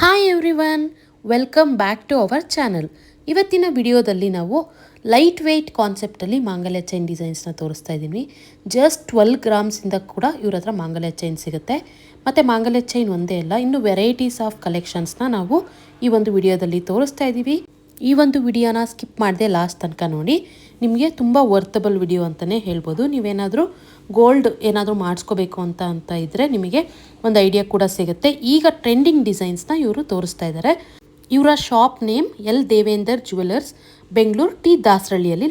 Hi everyone welcome back to our channel ಇವತ್ತಿನ ವಿಡಿಯೋದಲ್ಲಿ ನಾವು ಲೈಟ್ ವೆಯ್ಟ್ ಕಾನ್ಸೆಪ್ಟಲ್ಲಿ ಮಾಂಗಲ್ಯ ಚೈನ್ ಡಿಸೈನ್ಸ್ನ ತೋರಿಸ್ತಾ ಇದ್ದೀನಿ. ಜಸ್ಟ್ ಟ್ವೆಲ್ ಗ್ರಾಮ್ಸಿಂದ ಕೂಡ ಇವ್ರ ಹತ್ರ ಮಾಂಗಲ್ಯ ಚೈನ್ ಸಿಗುತ್ತೆ. ಮತ್ತು ಮಾಂಗಲ್ಯ ಚೈನ್ ಒಂದೇ ಅಲ್ಲ, ಇನ್ನು ವೆರೈಟೀಸ್ ಆಫ್ ಕಲೆಕ್ಷನ್ಸ್ನ ನಾವು ಈ ಒಂದು ವಿಡಿಯೋದಲ್ಲಿ ತೋರಿಸ್ತಾ ಇದ್ದೀವಿ. ಈ ಒಂದು ವಿಡಿಯೋನ ಸ್ಕಿಪ್ ಮಾಡದೆ ಲಾಸ್ಟ್ ತನಕ ನೋಡಿ. ನಿಮಗೆ ತುಂಬ ವರ್ತಬಲ್ ವಿಡಿಯೋ ಅಂತಲೇ ಹೇಳ್ಬೋದು. ನೀವೇನಾದರೂ ಗೋಲ್ಡ್ ಏನಾದರೂ ಮಾಡಿಸ್ಕೋಬೇಕು ಅಂತ ಅಂತ ಇದ್ದರೆ ನಿಮಗೆ ಒಂದು ಐಡಿಯಾ ಕೂಡ ಸಿಗುತ್ತೆ. ಈಗ ಟ್ರೆಂಡಿಂಗ್ ಡಿಸೈನ್ಸ್ನ ಇವರು ತೋರಿಸ್ತಾ ಇದ್ದಾರೆ ಇವರ shop name L Devender jewellers Bengaluru T ದಾಸರಳ್ಳಿಯಲ್ಲಿ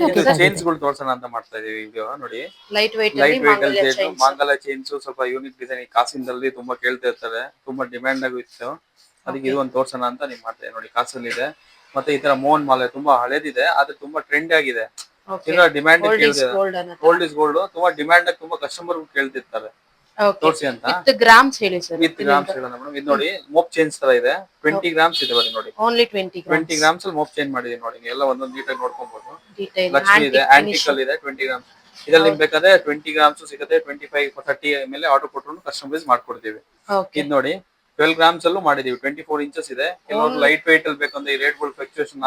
ತೋರ್ಸೋಣ ಅಂತ ಮಾಡ್ತಾ ಇದೀವಿ ನೋಡಿ. ಲೈಟ್ ವೈಟ್ ಮಾಂಗಲ್ಯ ಚೈನ್ಸ್ ಸ್ವಲ್ಪ ಯೂನಿಕ್ ಡಿಸೈನ್ ಕಾಸಿನಲ್ಲಿ ತುಂಬಾ ಕೇಳ್ತಾ ಇರ್ತಾರೆ. ತುಂಬಾ ಡಿಮ್ಯಾಂಡ್ ಆಗು ಇತ್ತು. ಅದಕ್ಕೆ ಇದು ಒಂದು ತೋರ್ಸೋಣ ಅಂತ ನೀವು ಮಾಡ್ತಾ ನೋಡಿ ಕಾಸಲ್ಲಿ ಇದೆ. ಮತ್ತೆ ಈ ತರ ಮೋಹನ್ ಮಾಲೆ ತುಂಬಾ ಹಳೇದಿದೆ ಆದ್ರೆ ತುಂಬಾ ಟ್ರೆಂಡ್ ಆಗಿದೆ. ಇದರ ಡಿಮ್ಯಾಂಡ್ ಗೋಲ್ಡ್ ಇಸ್ ಗೋಲ್ಡ್ ತುಂಬಾ ಡಿಮ್ಯಾಂಡ್ ತುಂಬಾ ಕಸ್ಟಮರ್ ಕೇಳ್ತಿರ್ತಾರೆ ತೋರ್ಸಿ ಅಂತ. ಗ್ರಾಮ್ಸ್ ಹೇಳಿ ಸರ್ ವಿತ್ ಗ್ರಾಮ್ಸ್ ಹೇಳೋಣ ಮೇಡಮ್ ಇದು ನೋಡಿ ಮೋಪ್ ಚೇಂಜ್ ತರ ಇದೆ. ಟ್ವೆಂಟಿ ಗ್ರಾಮ್ಸ್ ಇದೆ ಬರೀ ನೋಡಿ. ಓನ್ಲಿ ಟ್ವೆಂಟಿ ಟ್ವೆಂಟಿ ಗ್ರಾಮ್ಸ್ ಅಲ್ಲಿ ಮೋಪ್ ಚೇಂಜ್ ಮಾಡಿದೀನಿ ನೋಡಿ. ಎಲ್ಲ ಒಂದೊಂದು ನೀಟಾಗಿ ನೋಡ್ಕೊಬಹುದು ಲಕ್ಷ್ಮಿ ಇದೆ ಆಂಟಿಕಲ್ ಇದೆ ಟ್ವೆಂಟಿ ಗ್ರಾಮ್ಸ್ ಇದ್ರಲ್ಲಿ ನಿಮ್ಗೆ ಬೇಕಾದ್ರೆ ಟ್ವೆಂಟಿ ಗ್ರಾಮ್ಸ್ ಸಿಗುತ್ತೆ ಟ್ವೆಂಟಿ ಫೈವ್ ತರ್ಟಿ ಮೇಲೆ ಆರ್ಡರ್ ಕೊಟ್ಟರು ಕಸ್ಟಮೈಸ್ ಮಾಡ್ಕೊಡ್ತೀವಿ. ಇದು ನೋಡಿ ಟ್ವೆಲ್ ಗ್ರಾಮ್ಸ್ ಅಲ್ಲೂ ಮಾಡಿದೀವಿ. ಟ್ವೆಂಟಿ ಫೋರ್ ಇಂಚಸ್ ಇದೆ ಕೆಲವೊಂದು ಲೈಟ್ weight ಅಲ್ಲಿ ಬೇಕಂದ್ರೆ ಈ ರೇಟ್ಗಳು fluctuation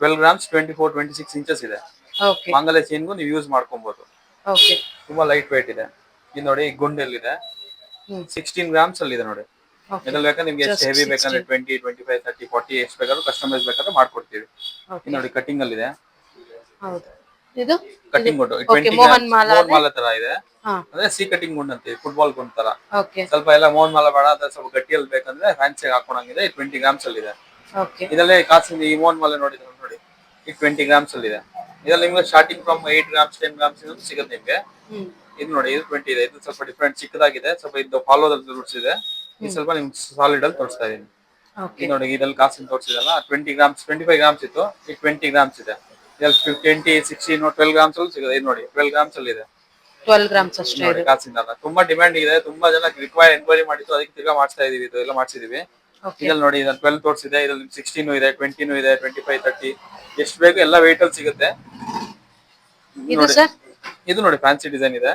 twelve grams twenty four twenty six inches ಇದೆ. ಓಕೆ ಮಾಂಗಲ್ಯ ಚೈನ್ಗೂ ನೀವು ಯೂಸ್ ಮಾಡ್ಕೊಬಹುದು ಓಕೆ ತುಂಬಾ ಲೈಟ್ weight ಇದೆ. ಇದು ನೋಡಿ ಗುಂಡೆಲ್ ಇದೆ ಹ್ಮ್. ಸಿಕ್ಸ್ಟೀನ್ ಗ್ರಾಮ್ಸ್ ಅಲ್ಲಿ ಇದೆ ನೋಡಿ ಇದ್ರಲ್ಲಿ ಬೇಕಾದ್ರೆ ನಿಮ್ಗೆ ಎಷ್ಟು ಹೆವಿ ಬೇಕಂದ್ರೆ twenty twenty five thirty forty ಎಷ್ಟು ಬೇಕಾದ್ರೂ ಕಸ್ಟಮೈಸ್ ಬೇಕಾದ್ರೆ ಮಾಡ್ಕೊಡ್ತೀವಿ. ಇದು ನೋಡಿ ಕಟಿಂಗ್ ಅಲ್ಲಿ ಇದೆ? ಹೌದು ಇದು? ಕಟಿಂಗ್ ಕೊಟ್ಟು ಟ್ವೆಂಟಿ ಮೋಹನ್ ಮಾಲಾ ಮೋಹನ್ ಮಾಲೆ ತರ ಇದೆ. ಅಂದ್ರೆ ಸಿ ಕಟಿಂಗ್ ಗುಂಡ್ ಅಂತೀವಿ ಫುಟ್ಬಾಲ್ ಗುಂಡ್ ತರ ಸ್ವಲ್ಪ ಎಲ್ಲ ಮೋನ್ ಮಾಲ ಬೇಡ ಅದ್ರ ಸ್ವಲ್ಪ ಗಟ್ಟಿಯಲ್ಲಿ ಬೇಕಂದ್ರೆ ಫ್ಯಾನ್ಸಿ ಹಾಕೊಂಡಂಗಿದೆ ಟ್ವೆಂಟಿ ಗ್ರಾಮ್ಸ್ ಅಲ್ಲಿ ಇದೆ ಇದರಲ್ಲಿ ಕಾಸಿನ ಈ ಮೋನ್ ಮಾಲೆ ನೋಡಿದ್ರೆ ನೋಡಿ ಈ ಟ್ವೆಂಟಿ ಗ್ರಾಮ್ಸ್ ಅಲ್ಲಿ ಇದೆ ಇದ್ರಲ್ಲಿ ನಿಮ್ಗೆ starting from eight grams ten grams ಸಿಗುತ್ತೆ ನಿಮ್ಗೆ. ಇದು ನೋಡಿ ಇದು ಟ್ವೆಂಟಿ ಇದೆ ಇದು ಸ್ವಲ್ಪ ಡಿಫ್ರೆಂಟ್ ಚಿಕ್ಕದಾಗಿದೆ ಸ್ವಲ್ಪ ಇದು ಫಾಲೋದಲ್ಲಿ ರೂಟ್ಸ್ ಇದೆ ಇದು ಸ್ವಲ್ಪ ನಿಮ್ಗೆ ಸಾಲಿಡ್ ಅಲ್ಲಿ ತೋರಿಸ್ತಾ ಇದೀನಿ. ನೋಡಿ ಇದ್ರಲ್ಲಿ ಕಾಸಿನ ತೋರಿಸಿದಲ್ಲ twenty grams twenty five grams ಇತ್ತು ಈ ಟ್ವೆಂಟಿ ಗ್ರಾಮ್ಸ್ ಇದೆ. ಟ್ವೆಂಟಿ ಸಿಕ್ಸ್ಟೀನ್ ಟ್ವೆಲ್ ಗ್ರಾಮ್ಸ್ ಅಲ್ಲಿ ಸಿಗುತ್ತೆ ಇದು ನೋಡಿ ಟ್ವೆಲ್ ಗ್ರಾಮ್ಸ್ ಅಲ್ಲಿ ಇದೆ ಟ್ವೆಲ್ ಗ್ರಾಮ್ಸ್ ಅಷ್ಟೇ ನೋಡಿ ಕಾಸಿಂದಲ್ಲ ತುಂಬಾ ಡಿಮ್ಯಾಂಡ್ ಇದೆ ತುಂಬಾ ಜನ ರಿಕ್ವೈರ್ ಎನ್ಕ್ವೈರಿ ಮಾಡಿತ್ತು ಅದಕ್ಕೆ ತಿರ್ಗಾ ಮಾಡ್ತಾ ಇದೀವಿ ಇದು ಎಲ್ಲ ಮಾಡ್ಸಿದೀವಿ. ಇದ್ರಲ್ಲಿ ನೋಡಿ ಇದ್ರಲ್ಲಿ ಟ್ವೆಲ್ ಇದೆ ಇದ್ರಲ್ಲಿ ಸಿಕ್ಸ್ಟೀನು ಇದೆ ಟ್ವೆಂಟಿನೂ ಇದೆ ಟ್ವೆಂಟಿ ಫೈವ್ ತರ್ಟಿ ಎಷ್ಟು ಬೇಕು ಎಲ್ಲ ವೆಹಿಕಲ್ ಅಲ್ಲಿ ಸಿಗುತ್ತೆ. ಇದು ಸರ್ ಇದು ನೋಡಿ ಫ್ಯಾನ್ಸಿ ಡಿಸೈನ್ ಇದೆ.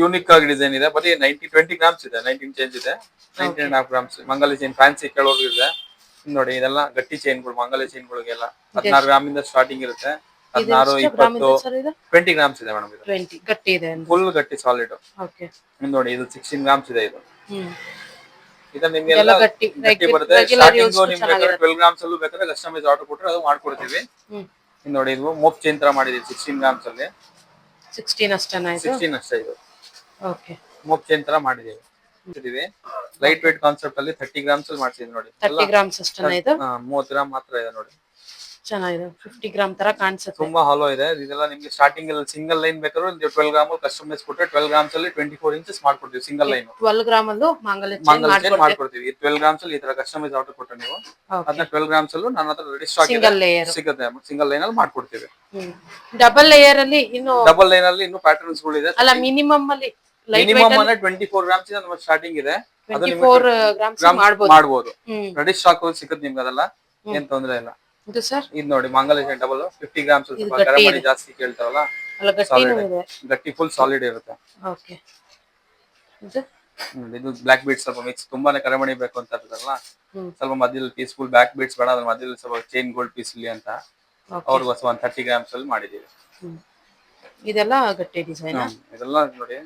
ಯೂನಿಕ್ ಆಗಿ ಡಿಸೈನ್ ಇದೆ ಬರೀ ನೈನ್ಟಿ ಟ್ವೆಂಟಿ ಗ್ರಾಮ್ಸ್ ಇದೆ ನೈನ್ಟೀನ್ ಚೇಂಜ್ ಇದೆ ನೈನ್ಟೀನ್ ಅಂಡ್ ಹಾಫ್ ಗ್ರಾಮ್ಸ್ ಮಂಗಲ ಚೈನ್ ಫ್ಯಾನ್ಸಿ ಇದೆ ಇದ್. ನೋಡಿ ಇದೆಲ್ಲ ಗಟ್ಟಿ ಚೈನ್ಗಳು ಮಂಗಲ ಚೈನ್ಗಳಿಗೆಲ್ಲ ಹದಿನಾರು ಗ್ರಾಮ್ ಇಂದ ಸ್ಟಾರ್ಟಿಂಗ್ ಇರುತ್ತೆ. ಹದಿನಾರು ಇಪ್ಪತ್ತು ಇದು ಟ್ವೆಂಟಿ ಗ್ರಾಮ್ಸ್ ಇದೆ ಮೇಡಮ್ ಇದು. ಟ್ವೆಂಟಿ ಗಟ್ಟಿ ಇದೆ ಫುಲ್ ಗಟ್ಟಿ ಸಾಲಿಡ್ ಓಕೆ ನೋಡಿ ಇದು ಸಿಕ್ಸ್ಟೀನ್ ಗ್ರಾಮ್ಸ್ ಇದೆ ಇದು. ಹ್ಮ್. ಇದು ನಿಮ್ಗೆ ಎಲ್ಲ ಗಟ್ಟಿ, ಬರುತ್ತೆ. ಸ್ಟಾರ್ಟಿಂಗ್ ನಿಮ್ಗೆ ಟ್ವೆಲ್ ಗ್ರಾಮ್ಸ್ ಅಲ್ಲೂ ಬೇಕಾದ್ರೆ ಕಸ್ಟಮೈಸ್ ಆರ್ಡರ್ ಕೊಟ್ಟರೆ ಅದು ಮಾಡ್ಕೊಡ್ತೀವಿ. ಹ್ಮ್. ನೋಡಿ ಇದು ಮೋಪ್ ಚೇಂತ್ರ ತರ ಮಾಡಿದೀವಿ ಸಿಕ್ಸ್ಟೀನ್ ಗ್ರಾಮ್ಸ್ ಅಲ್ಲಿ. ಸಿಕ್ಸ್ಟೀನ್ ಅಷ್ಟೇನಾ ಇದು? ಸಿಕ್ಸ್ಟೀನ್ ಅಷ್ಟೇ ಇದು. ಓಕೆ ಮೋಪ್ ಚೇಂತ್ರ ತರ ಮಾಡಿದೀವಿ. ಲೈಟ್ ವೇಟ್ ಕಾನ್ಸೆಪ್ಟ್ ಅಲ್ಲಿ ಥರ್ಟಿ ಗ್ರಾಮ್ಸ್ ಅಲ್ಲಿ ಮಾಡ್ಸಿದ್ವಿ ನೋಡಿ. ತರ್ಟಿ ಗ್ರಾಮ್ಸ್ ಅಷ್ಟೇನಾ ಇದು? ಹಾ, ಮೂವತ್ತು ಗ್ರಾಮ್ ಮಾತ್ರ ಇದೆ ನೋಡಿ. ಚೆನ್ನಾಗಿದೆ. ಫಿಫ್ಟಿ ಗ್ರಾಮ್ ತರ ಕಾಣಿಸುತ್ತೆ. ತುಂಬಾ ಹಾಲೋ ಇದೆ. ಇದೆಲ್ಲ ನಿಮ್ಗೆ ಸ್ಟಾರ್ಟಿಂಗ್ ಅಲ್ಲಿ ಸಿಂಗಲ್ ಲೈನ್ ಬೇಕಾದ್ರೆ ಟ್ವೆಲ್ ಗ್ರಾಮ್ ಕಸ್ಟಮೈಸ್ ಕೊಟ್ಟರೆ ಟ್ವೆಲ್ ಗ್ರಾಮ್ಸ್ ಅಲ್ಲಿ ಟ್ವೆಂಟಿ ಫೋರ್ ಇಂಚಸ್ ಮಾಡ್ಕೊಡ್ತೀವಿ ಸಿಂಗಲ್ ಲೈನ್ ಟ್ವೆಲ್ ಗ್ರಾಮ್ ಅಲ್ಲೂ ಮಾಂಗಲ್ಯ ಮಾಡ್ಕೊಡ್ತೀವಿ. ಟ್ವೆಲ್ ಗ್ರಾಮ್ಸ್ ಅಲ್ಲಿ ಈ ತರ ಕಸ್ಟಮೈಸ್ ಆರ್ಡರ್ ಕೊಟ್ಟರೆ ನೀವು ಅದನ್ನ ಟ್ವೆಲ್ ಗ್ರಾಮ್ಸ್ ಅಲ್ಲೂ ನನ್ನ ಹತ್ರ ರೆಡಿ ಸ್ಟಾಕ್ ಸಿಗುತ್ತೆ. ಸಿಂಗಲ್ ಲೈನ್ ಅಲ್ಲಿ ಮಾಡ್ಕೊಡ್ತೀವಿ. ಡಬಲ್ ಲೇಯರ್ ಅಲ್ಲಿ ಇನ್ನು ಡಬಲ್ ಲೈನ್ ಅಲ್ಲಿ ಇನ್ನು ಪ್ಯಾಟರ್ನ್ಸ್ಗಳು ಇದೆ. ಅಲ್ಲ ಮಿನಿಮಮ್ ಅಲ್ಲಿ ಮಿನಿಮಮ್ ಅಂದ್ರೆ ಟ್ವೆಂಟಿ ಫೋರ್ ಗ್ರಾಮ್ಸ್ ಇಂದ ನಮ್ಮ ಸ್ಟಾರ್ಟಿಂಗ್ ಇದೆ. ಅದು ಮಾಡ್ಬೋದು. ಮಾಡ್ಬೋದು. ರೆಡಿ ಸ್ಟಾಕ್ ಸಿಗುತ್ತೆ ನಿಮ್ಗೆ ಅದೆಲ್ಲ. ಏನ್ ತೊಂದ್ರೆ ಇಲ್ಲ. ಇದು ಸರ್? ಇದು ನೋಡಿ ಮಂಗಲ ಡಬಲ್ ಫಿಫ್ಟಿ ಗ್ರಾಮ್ಸ್ ಸ್ವಲ್ಪ ಗಟ್ಟಿ ಕರೆ ಮಾಡಿ ಜಾಸ್ತಿ ಕೇಳ್ತಾರಲ್ಲ ಅಲ್ಲ ಗಟ್ಟಿನೂ ಇದೆ. ಗಟ್ಟಿ ಫುಲ್ ಸಾಲಿಡ್ ಇರುತ್ತೆ. ಓಕೆ. ಇದು? ಹ್ಮ್, ಇದು ಬ್ಲಾಕ್ ಬೀಟ್ಸ್ ಸ್ವಲ್ಪ ಮಿಕ್ಸ್ ತುಂಬಾನೇ ಕರೆಮಣಿ ಬೇಕು ಅಂತ ಇರ್ತಾರಲ್ಲ ಹ್ಮ್. ಸ್ವಲ್ಪ ಮಧ್ಯದಲ್ಲಿ ಪೀಸ್ಫುಲ್ ಬ್ಯಾಕ್ ಬೀಟ್ಸ್ ಬೇಡ ಅದ್ರ ಮಧ್ಯದಲ್ಲಿ ಸ್ವಲ್ಪ ಚೈನ್ ಗೋಲ್ಡ್ ಪೀಸ್ ಇಲ್ಲಿ ಅಂತ ಓಕೆ. ಅವ್ರಿಗೋಸ್ಕರ ಒಂದು ತರ್ಟಿ ಗ್ರಾಮ್ಸ್ ಅಲ್ಲಿ ಮಾಡಿದೀವಿ ಹ್ಮ್. ಇದೆಲ್ಲ ಗಟ್ಟಿ ಡಿಸೈನ್ ಹ್ಮ್, ಇದೆಲ್ಲ ನೋಡಿ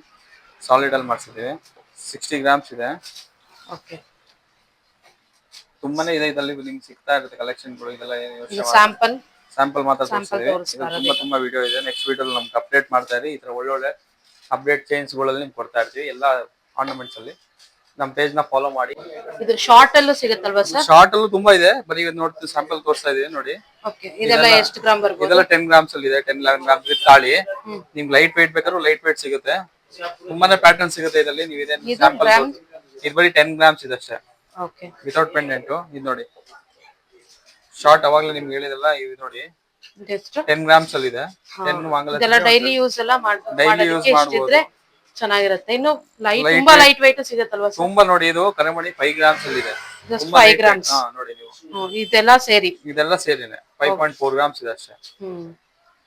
ಸಾಲಿಡ್ ಅಲ್ಲಿ ಮಾಡ್ಸಿದೀವಿ ಸಿಕ್ಸ್ಟಿ ಗ್ರಾಮ್ಸ್ ಇದೆ. ಓಕೆ. ತುಂಬಾನೇ ಇದೆ ಇದರಲ್ಲಿ ನಿಮ್ಗೆ ಸಿಗ್ತಾ ಇರುತ್ತೆ ಕಲೆಕ್ಷನ್ಗಳು ಇದೆಲ್ಲ ಏನು ಯೋಚನೆ ಇದು ಸ್ಯಾಂಪಲ್ ಸ್ಯಾಂಪಲ್ ಮಾತ್ರ Sample ತೋರಿಸ್ತೀವಿ. ತೋರಿಸ್ತಾರೆ ತುಂಬಾ ತುಂಬಾ ವಿಡಿಯೋ ಇದೆ. ನೆಕ್ಸ್ಟ್ ವಿಡಿಯೋ ನಮ್ಗೆ ಅಪ್ಡೇಟ್ ಮಾಡ್ತಾ ಇರಿ. ಈ ತರ ಒಳ್ಳೊಳ್ಳೆ ಅಪ್ಡೇಟ್ ಚೇಂಜ್ಗಳಲ್ಲಿ ನಿಮ್ಗೆ ಕೊಡ್ತಾ ಇರ್ತೀವಿ. ಎಲ್ಲ ಆರ್ನಮೆಂಟ್ಸ್ ಅಲ್ಲಿ. ನಮ್ಮ ಪೇಜ್ನ ಫಾಲೋ ಮಾಡಿ. ಇದು ಶಾರ್ಟ್ ಅಲ್ಲೂ ಸಿಗುತ್ತಲ್ವಾ ಸರ್ ಶಾರ್ಟ್ ಅಲ್ಲೂ ತುಂಬಾ ಇದೆ. ಬರೀ ನೋಡ್ತೀವಿ ಸ್ಯಾಂಪಲ್ ತೋರಿಸ್ತಾ ಇದೀವಿ ನೋಡಿ. ಓಕೆ ಇದೆಲ್ಲ ಎಷ್ಟು ಗ್ರಾಮ್ ಬರ್ಬೋದು? ಇದೆಲ್ಲ ಟೆನ್ ಗ್ರಾಮ್ಸ್ ಅಲ್ಲಿ ಇದೆ. ಟೆನ್ ಲೆವೆನ್ ಗ್ರಾಮ್ಸ್ ತಾಳಿ. ನಿಮ್ಗೆ ಲೈಟ್ ವೇಟ್ ಬೇಕಾದ್ರೂ ಲೈಟ್ ವೇಟ್ ಸಿಗುತ್ತೆ. ತುಂಬಾನೇ ಪ್ಯಾಟರ್ನ್ ಸಿಗುತ್ತೆ ಇದರಲ್ಲಿ. ನೀವು ಇದೆ ಸ್ಯಾಂಪಲ್? ಇದು ಬರೀ ಟೆನ್ ಗ್ರಾಮ್ಸ್ ಇದೆ ಅಷ್ಟೇ. ವಿತೌಟ್ ಪೆಂಡೆಂಟ್ ಇದು ನೋಡಿ. ಶಾರ್ಟ್ ಅವಾಗಲೇ ನಿಮ್ಗೆ ಹೇಳಿದಲ್ಲ ಇದು ನೋಡಿ. ಟೆನ್ ಗ್ರಾಮ್ಸ್ ಅಲ್ಲಿ ಇದೆ. ಟೆನ್ ಇದೆಲ್ಲ ಡೈಲಿ ಯೂಸ್ ಎಲ್ಲ ಮಾಡ್- ಡೈಲಿ ಯೂಸ್ ಇಷ್ಟಿದ್ರೆ ಚೆನ್ನಾಗಿರುತ್ತೆ. ಇನ್ನು ಲೈಟ್ ತುಂಬಾ ಲೈಟ್ weight ಸಿಗುತ್ತಲ್ವಾ ಸರ್ ತುಂಬಾ ನೋಡಿ ಇದು ಕರೆಮಣಿ ಫೈವ್ ಗ್ರಾಮ್ಸ್ ಅಲ್ಲಿ ಇದೆ. ಜಸ್ಟ್ ತುಂಬಾ ಫೈವ್ light ಗ್ರಾಮ್ಸ್ ಹಾ ನೋಡಿ ನೀವು. ಇದೆಲ್ಲ ಸೇರಿ. ಇದೆಲ್ಲ ಸೇರಿನೆ. ಫೈವ್ ಪಾಯಿಂಟ್ ಫೋರ್ ಗ್ರಾಮ್ಸ್ ಇದೆ ಅಷ್ಟೇ.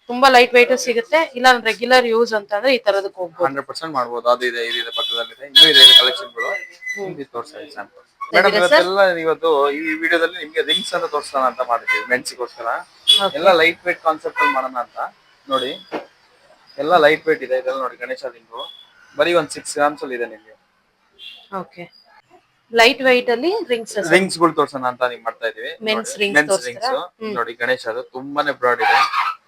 ತುಂಬಾ ಲೈಟ್ weight ಸಿಗುತ್ತೆ. ಇಲ್ಲ ರೆಗ್ಯುಲರ್ ಯೂಸ್ ಅಂತಂದ್ರೆ ಈ ತರದಕ್ಕೆ ಹೋಗಬಹುದು ಹಂಡ್ರೆಡ್ ಪರ್ಸೆಂಟ್ ಮಾಡಬಹುದು ಅದು ಇದೆ ಇದಿದೆ ಪಕ್ಕದಲ್ಲಿದೆ. ಇನ್ನೂ ಇದೆ ಕಲೆಕ್ಷನ್ಗಳು ಇದು ತೋರಿಸ್ತಾ ಇದೆ ಸ್ಯಾಂಪಲ್ ಮೇಡಮ್ ಇದ್ದೀರಾ ಇವತ್ತೆಲ್ಲ ಇವತ್ತು ಈ ವಿಡಿಯೋದಲ್ಲಿ ನಿಮ್ಗೆ ರಿಂಗ್ಸ್ ಅಂತ ತೋರಿಸೋಣ ಅಂತ ಮಾಡಿದ್ವಿ ಮೆಣಸಿಗೋಸ್ಕರ ಎಲ್ಲ ಲೈಟ್ ವೇಟ್ ಕಾನ್ಸೆಪ್ಟ್ ಅಲ್ಲಿ ಮಾಡೋಣ ಅಂತ. ನೋಡಿ ಎಲ್ಲ ಲೈಟ್ ವೇಟ್ ಇದೆ ಇದೆಲ್ಲ ನೋಡಿ ಗಣೇಶ ರಿಂಗು. ಬರೀ ಒಂದ್ ಸಿಕ್ಸ್ ಗ್ರಾಮ್ಸ್ ಅಲ್ಲಿ ಇದೆ ನಿಮ್ಗೆ. ಓಕೆ ಲೈಟ್ ವೈಟ್ ಅಲ್ಲಿ ರಿಂಗ್ಸ್ ರಿಂಗ್ಸ್ಗಳು ತೋರ್ಸೋಣ ಅಂತ ನೀವು ಮಾಡ್ತಾ ಇದೀವಿ ಮೆನ್ಸ್ ರಿಂಗ್ಸ್ ಮೆನ್ಸ್ ರಿಂಗ್ಸ್ ನೋಡಿ ಗಣೇಶ ಅದು ತುಂಬಾನೇ ಬ್ರಾಡ್ ಇದೆ.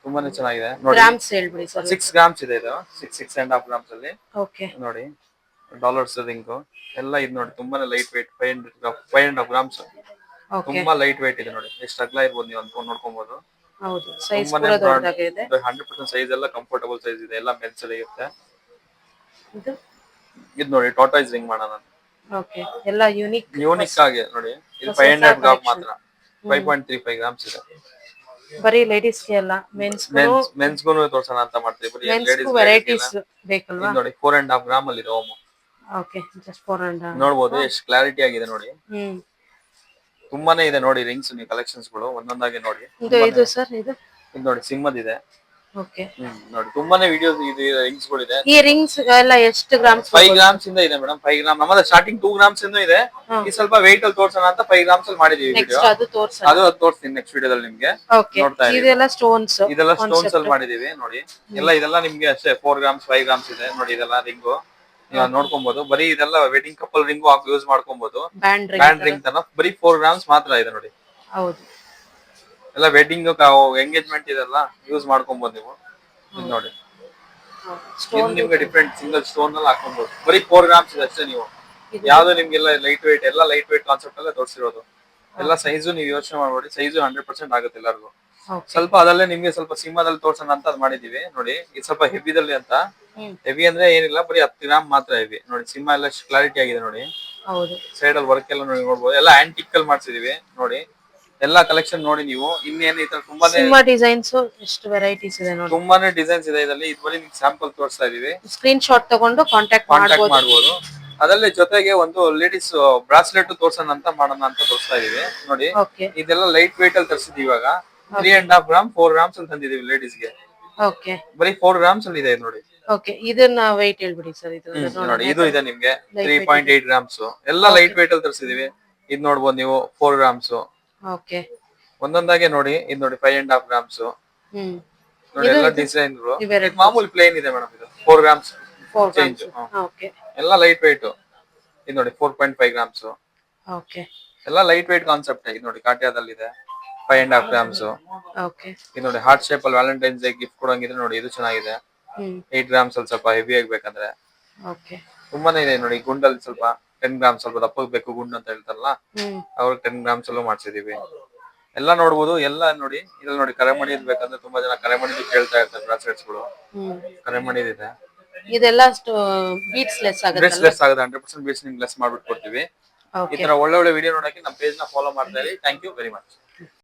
ತುಂಬಾನೇ ಚೆನ್ನಾಗಿದೆ. ನೋಡಿ ಗ್ರಾಮ್ಸ್ ಹೇಳ್ಬಿಡಿ ಸಿಕ್ಸ್ ಗ್ರಾಮ್ಸ್ ಇದೆ ಇದು. Six six and half grams ಅಲ್ಲಿ. ಓಕೆ ನೋಡಿ. ಡಾಲರ್ಸ್ ರಿಂಗು ಎಲ್ಲ ಇದು ನೋಡಿ ತುಂಬಾನೇ light weight five hundred five and half grams ತುಂಬಾ ಲೈಟ್ ವೇಟ್ ಇದೆ ನೋಡಿ. ಎಷ್ಟು ಅಗ್ಲ ಇರ್ಬೋದು ನೀವು ಅನ್ಕೊಂಡ್ ನೋಡ್ಕೊಬಹುದು ಹೌದು ಸೈಜ್ ತುಂಬಾನೇ ಹಂಡ್ರೆಡ್ ಪರ್ಸೆಂಟ್ ಸೈಜ್ ಎಲ್ಲ ಕಂಫರ್ಟಬಲ್ ಸೈಜ್ ಇದೆ. ಎಲ್ಲ ಮೆನ್ಸ್ ಇರುತ್ತೆ. ಇದು? ಇದು ನೋಡಿ ಟಾಟಾಯ್ಸ್ ರಿಂಗ್ ಮಾಡೋಣ. ಓಕೆ ಎಲ್ಲ ಯೂನಿಕ್ ಯೂನಿಕ್ ಆಗಿ ನೋಡಿ. ಇದು ಫೈವ್ ಹಂಡ್ರೆಡ್ ಗ್ರಾಮ್ ಮಾತ್ರ. Five point three five grams ಇದೆ. ಬರೀ ಲೇಡೀಸ್ಗೆ ಅಲ್ಲ ಮೆನ್ಸ್ ಮೆನ್ಸ್ ಮೆನ್ಸ್ಗೂ ತೋರ್ಸೋಣ ಅಂತ ಮಾಡ್ತೀವಿ. ಬರೀ ಮೆನ್ಸ್ ಲೇಡೀಸ್ ವೆರೈಟೀಸ್ ಬೇಕಲ್ವಾ? ನೋಡಿ ಫೋರ್ ಅಂಡ್ ಹಾಫ್ ಗ್ರಾಮ್ ಅಲ್ಲಿ ಇದೆ ಓಮು ಓಕೆ ಜಸ್ಟ್ ಫೋರ್ ಎಷ್ಟು ಕ್ಲಾರಿಟಿ ಆಗಿದೆ ನೋಡಿ. ಹ್ಮ್. ತುಂಬಾನೇ ಇದೆ ನೋಡಿ ರಿಂಗ್ಸ್ ನೀವು ಕಲೆಕ್ಷನ್ಸ್ಗಳು ಒಂದೊಂದಾಗಿ ನೋಡಿ. ಇದು ಇದು ಸರ್ ಇದು? ಇದು ನೋಡಿ ಸಿಂಹದ ಇದೆ. ಓಕೆ ನೋಡಿ ತುಂಬಾನೇ ವಿಡಿಯೋಸ್ ಇದು ರಿಂಗ್ಸ್ ಗಳಿದೆ ಈ ರಿಂಗ್ಸ್ ಎಲ್ಲ ಎಷ್ಟು ಗ್ರಾಮ್ಸ್ ಫೈವ್ ಗ್ರಾಮ್ಸ್ ಇಂದ ಇದೆ ಮೇಡಮ್ ಫೈವ್ ಗ್ರಾಮ್ ನಮ್ಮದು ಸ್ಟಾರ್ಟಿಂಗ್ ಟೂ ಗ್ರಾಮ್ಸ್ ಇಂದ ಇದೆ. ಈ ಸ್ವಲ್ಪ ವೆಯ್ಟ್ ಅಲ್ಲಿ ತೋರ್ಸೋಣ ಅಂತ ಫೈವ್ ಗ್ರಾಮ್ಸ್ ಅಲ್ಲಿ ಮಾಡಿದೀವಿ ವಿಡಿಯೋ ನೆಕ್ಸ್ಟ್ ಅದು ಅದು ತೋರಿಸ್ತೀನಿ ನೆಕ್ಸ್ಟ್ ವಿಡಿಯೋದಲ್ಲಿ ನಿಮ್ಗೆ. ನೋಡ್ತಾ. ಇದೆಲ್ಲ ಸ್ಟೋನ್ಸ್ ಇದೆಲ್ಲ ಸ್ಟೋನ್ಸ್ ಅಲ್ಲಿ ಮಾಡಿದೀವಿ ನೋಡಿ. ಎಲ್ಲ ಇದೆಲ್ಲ ನಿಮ್ಗೆ ಅಷ್ಟೇ ಫೋರ್ ಗ್ರಾಮ್ಸ್ ಫೈವ್ ಗ್ರಾಮ್ಸ್ ಇದೆ. ನೋಡಿ ಇದೆಲ್ಲ ರಿಂಗು ನೋಡ್ಕೊಬಹುದು ಬರೀ ಇದೆಲ್ಲ ವೆಡ್ಡಿಂಗ್ ಕಪಲ್ ರಿಂಗು ಹಾಕಿ ಯೂಸ್ ಮಾಡ್ಕೊಬಹುದು ಬ್ಯಾಂಡ್ ರಿಂಗ್ ತನ ಬರೀ ಫೋರ್ ಗ್ರಾಮ್ಸ್ ಮಾತ್ರ ಇದೆ ನೋಡಿ. ಹೌದು. ಎಲ್ಲ ವೆಡ್ಡಿಂಗ್ ಎಂಗೇಜ್ಮೆಂಟ್ ಇದೆಲ್ಲ ಯೂಸ್ ಮಾಡ್ಕೊಬಹುದು ನೀವು. ಇದು ನೋಡಿ. ನಿಮ್ಗೆ ಡಿಫ್ರೆಂಟ್ ಸಿಂಗಲ್ ಸ್ಟೋನ್ ಅಲ್ಲಿ ಹಾಕೊಬಹುದು ಬರೀ ಫೋರ್ ಗ್ರಾಮ್ಸ್ ಇದೆ ಅಷ್ಟೇ ನೀವು. ಯಾವ್ದು ನಿಮ್ಗೆಲ್ಲ ಲೈಟ್ ವೇಟ್ ಎಲ್ಲ ಲೈಟ್ ವೇಟ್ ಕಾನ್ಸೆಪ್ಟ್ ಅಲ್ಲೇ ತೋರಿಸಿರೋದು. ಎಲ್ಲ ಸೈಜು ನೀವು ಯೋಚನೆ ಮಾಡ್ಬೇಡಿ. ಸೈಜು ಹಂಡ್ರೆಡ್ ಪರ್ಸೆಂಟ್ ಆಗುತ್ತೆ ಎಲ್ಲರಿಗೂ. ಸ್ವಲ್ಪ ಅದಲ್ಲೇ ನಿಮ್ಗೆ ಸ್ವಲ್ಪ ಸಿಂಹದಲ್ಲಿ ತೋರ್ಸೋಣ ಅಂತ ಮಾಡಿದೀವಿ ನೋಡಿ. ಇದು ಸ್ವಲ್ಪ ಹೆವಿದಲ್ಲಿ ಅಂತ. ಹೆವಿ ಅಂದ್ರೆ ಏನಿಲ್ಲ ಬರೀ ಹತ್ತು ಗ್ರಾಮ್ ಮಾತ್ರ ಹೆವಿ ನೋಡಿ ಸಿಂಹ ಎಲ್ಲ ಕ್ಲಾರಿಟಿ ಆಗಿದೆ ನೋಡಿ. ಸೈಡ್ ಅಲ್ಲಿ ವರ್ಕ್ ಎಲ್ಲ ನೋಡಿ ನೋಡ್ಬೋದು. ಎಲ್ಲ ಆಂಟಿಕ್ ಅಲ್ಲಿ ಮಾಡ್ಸಿದೀವಿ ನೋಡಿ. ಎಲ್ಲಾ ಕಲೆಕ್ಷನ್ ನೋಡಿ ನೀವು. ಇನ್ನೇನು ಈ ತರ ತುಂಬಾನೇ ತುಂಬಾ ಡಿಸೈನ್ಸ್ ಎಷ್ಟು ವೆರೈಟೀಸ್ ಇದೆ ನೋಡಿ. ತುಂಬಾನೇ ಡಿಸೈನ್ಸ್ ಇದೆ ಇದರಲ್ಲಿ. ಇದು ಬರೀ ನಿಮ್ಗೆ ಸ್ಯಾಂಪಲ್ ತೋರಿಸ್ತಾ ಇದೀವಿ. ಸ್ಕ್ರೀನ್ ಶಾಟ್ ತಗೊಂಡು ಕಾಂಟ್ಯಾಕ್ಟ್ ಕಾಂಟ್ಯಾಕ್ಟ್ ಮಾಡ್ಬೋದು. ಅದರಲ್ಲಿ ಜೊತೆಗೆ ಒಂದು ಲೇಡೀಸ್ ಬ್ರಾಸ್ಲೆಟ್ ತೋರ್ಸೋಣ ಅಂತ ಮಾಡೋಣ ಅಂತ ತೋರಿಸ್ತಾ ಇದೀವಿ ನೋಡಿ. ಇದೆಲ್ಲ ಲೈಟ್ ವೇಟ್ ಅಲ್ಲಿ ತರಿಸಿದ್ವಿ ಇವಾಗ. Three and half gram four grams ಅಲ್ಲಿ ತಂದಿದೀವಿ ಲೇಡೀಸ್ಗೆ. ಓಕೆ ಬರೀ ಫೋರ್ ಗ್ರಾಮ್ಸ್ ಅಲ್ಲಿ ಇದೆ ನೋಡಿ. ಓಕೆ ಇದನ್ನ ವೆಯ್ಟ್ ಹೇಳ್ಬಿಡಿ ಸರ್ ಇದು ನೋಡಿ ಇದು ಇದೆ ನಿಮ್ಗೆ. ತ್ರೀ ಪಾಯಿಂಟ್ ಏಟ್ ಗ್ರಾಮ್ಸ್ ಎಲ್ಲ ಲೈಟ್ weight ಅಲ್ಲಿ ತರಿಸಿದೀವಿ. ಇದ್ ನೋಡ್ಬೋದು ನೀವು ಫೋರ್ ಗ್ರಾಮ್ಸ್ ಓಕೆ ಒಂದೊಂದಾಗೆ ನೋಡಿ ಇದ್ ನೋಡಿ ಫೈವ್ ಅಂಡ್ ಹಾಫ್ ಗ್ರಾಮ್ಸ್ ಹ್ಮ್. ನೋಡಿ ಎಲ್ಲ ಡಿಸೈನ್ ಮಾಮೂಲಿ ಪ್ಲೇನ್ ಇದೆ ಮೇಡಮ್ ಇದು. ಫೋರ್ ಗ್ರಾಮ್ಸ್ ಚೇಂಜ್ ಓಕೆ ಎಲ್ಲ ಲೈಟ್ weight ಇದ್ ನೋಡಿ four point five grams okay ಎಲ್ಲ ಲೈಟ್ weight ಕಾನ್ಸೆಪ್ಟ್ ಇದು ನೋಡಿ ಕಾಟ್ಯಾದಲ್ಲಿ ಇದೆ. Five and half grams okay ಇದು ನೋಡಿ ಹಾರ್ಟ್ ಶೇಪ್ ಅಲ್ಲಿ ವ್ಯಾಲೆಂಟೈನ್ಸ್ ಡೇ ಗಿಫ್ಟ್ ಕೊಡಂಗಿದ್ರೆ ನೋಡಿ ಇದು ಚೆನ್ನಾಗಿದೆ. ಏಟ್ ಗ್ರಾಮ್ಸ್ ಅಲ್ಲಿ ಸ್ವಲ್ಪ ಹೆವಿ ಆಗ್ಬೇಕಂದ್ರೆ ಓಕೆ ತುಂಬಾನೇ ಇದೆ ನೋಡಿ ಗುಂಡಲ್ಲಿ ಸ್ವಲ್ಪ ಟೆನ್ ಗ್ರಾಮ್ ಸ್ವಲ್ಪ ದಪ್ಪಗ್ ಬೇಕು ಗುಂಡು ಅಂತ ಹೇಳ್ತಾರಲ್ಲ ಅವ್ರಿಗೆ ಟೆನ್ ಗ್ರಾಮ್ಸ್ ಅಲ್ಲೂ ಮಾಡ್ಸಿದೀವಿ. ಎಲ್ಲ ನೋಡ್ಬೋದು ಎಲ್ಲ ನೋಡಿ ಇದ್ರಲ್ಲಿ ನೋಡಿ ಕರೆಮಣಿ ಬೇಕಂದ್ರೆ ತುಂಬಾ ಜನ ಕರೆಮಣಿ ಕೇಳ್ತಾ ಇರ್ತಾರೆ ಬ್ರಾಸ್ಲೆಟ್ಸ್ಗಳು. ಕರೆಮಣಿ ಇದೆ ಇದೆಲ್ಲ ಬೀಟ್ಸ್ ಲೆಸ್ ಆಗುತ್ತೆ ಲೆಸ್ ಆಗುತ್ತೆ ಹಂಡ್ರೆಡ್ ಪರ್ಸೆಂಟ್ ಬೀಟ್ಸ್ ನಿಮ್ಗೆ ಲೆಸ್ ಮಾಡ್ಬಿಟ್ಟು ಕೊಡ್ತೀವಿ. ಈ ತರ ಒಳ್ಳೆ ಒಳ್ಳೆ ವಿಡಿಯೋ ನೋಡಕ್ಕೆ ನಮ್ಮ ಪೇಜ್ನ ಫಾಲೋ ಮಾಡ್ತಾ ಇರಿ. Thank you very much